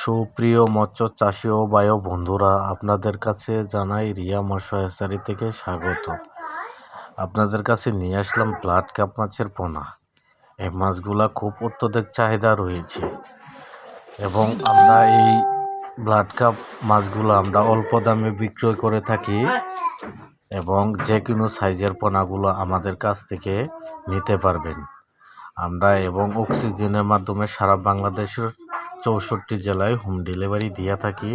সুপ্রিয় মৎস্য চাষি ও বায়ু বন্ধুরা, আপনাদের কাছে জানাই রিয়া মৎস্য হ্যাচারি থেকে স্বাগত। আপনাদের কাছে নিয়ে আসলাম ব্লাড কাপ মাছের পোনা। এই মাছগুলা খুব অত্যধিক চাহিদা রয়েছে এবং আমরা এই ব্লাড কাপ মাছগুলো আমরা অল্প দামে বিক্রয় করে থাকি এবং যে কোনো সাইজের পোনাগুলো আমাদের কাছ থেকে নিতে পারবেন। আমরা এবং অক্সিজেনের মাধ্যমে সারা বাংলাদেশের চৌষট্টি জেলায় হোম ডেলিভারি দিয়ে থাকি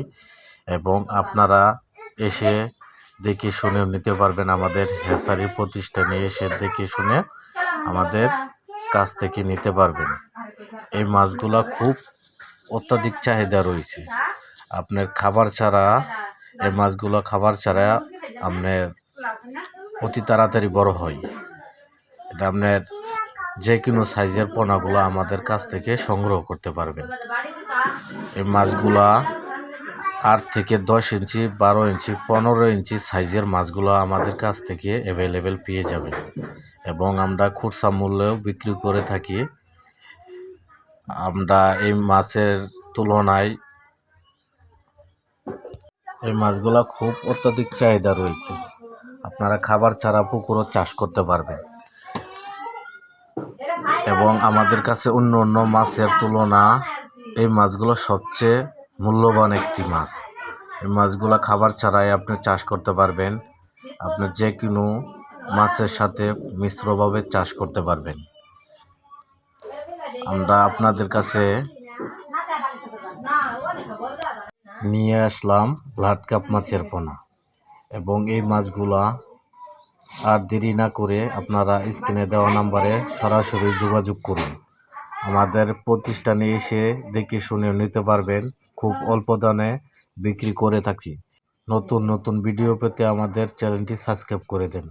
এবং আপনারা এসে দেখে শুনেও নিতে পারবেন আমাদের হেসারি প্রতিষ্ঠানে এসে দেখে শুনে আমাদের কাছ থেকে নিতে পারবেন। এই মাছগুলা খুব অত্যাধিক চাহিদা রয়েছে। আপনার খাবার ছাড়া, এই মাছগুলো খাবার ছাড়া আপনার অতি তাড়াতাড়ি বড় হয়। এটা আপনার যে কোনো সাইজের পোনাগুলো আমাদের কাছ থেকে সংগ্রহ করতে পারবেন। এই মাছগুলা আট থেকে দশ ইঞ্চি, বারো ইঞ্চি, পনেরো ইঞ্চি সাইজের মাছগুলো আমাদের কাছ থেকে অ্যাভেলেবেল পেয়ে যাবেন। এবং আমরা খুচরা মূল্যেও বিক্রি করে থাকি। আমরা এই মাছের তুলনায় এই মাছগুলা খুব অত্যাধিক চাহিদা রয়েছে। আপনারা খাবার ছাড়া পুকুরও চাষ করতে পারবেন। এবং আমাদের কাছে অন্য অন্য মাছের তুলনা, এই মাছগুলো সবচেয়ে মূল্যবান একটি মাছ। এই মাছগুলো খাবার ছাড়াই আপনি চাষ করতে পারবেন। আপনি যে কোনো মাছের সাথে মিশ্রভাবে চাষ করতে পারবেন। আমরা আপনাদের কাছে নিয়ে আসলাম ব্লাড কাপ মাছের পোনা। এবং এই মাছগুলা আর দেরি না করে আপনারা স্ক্রিনে দেওয়া নাম্বারে সরাসরি যোগাযোগ করুন। আমাদের প্রতিষ্ঠানে এসে দেখে শুনে নিতে পারবেন, খুব অল্প দামে বিক্রি করে থাকি। নতুন নতুন ভিডিও পেতে আমাদের চ্যানেলটি সাবস্ক্রাইব করে দেন।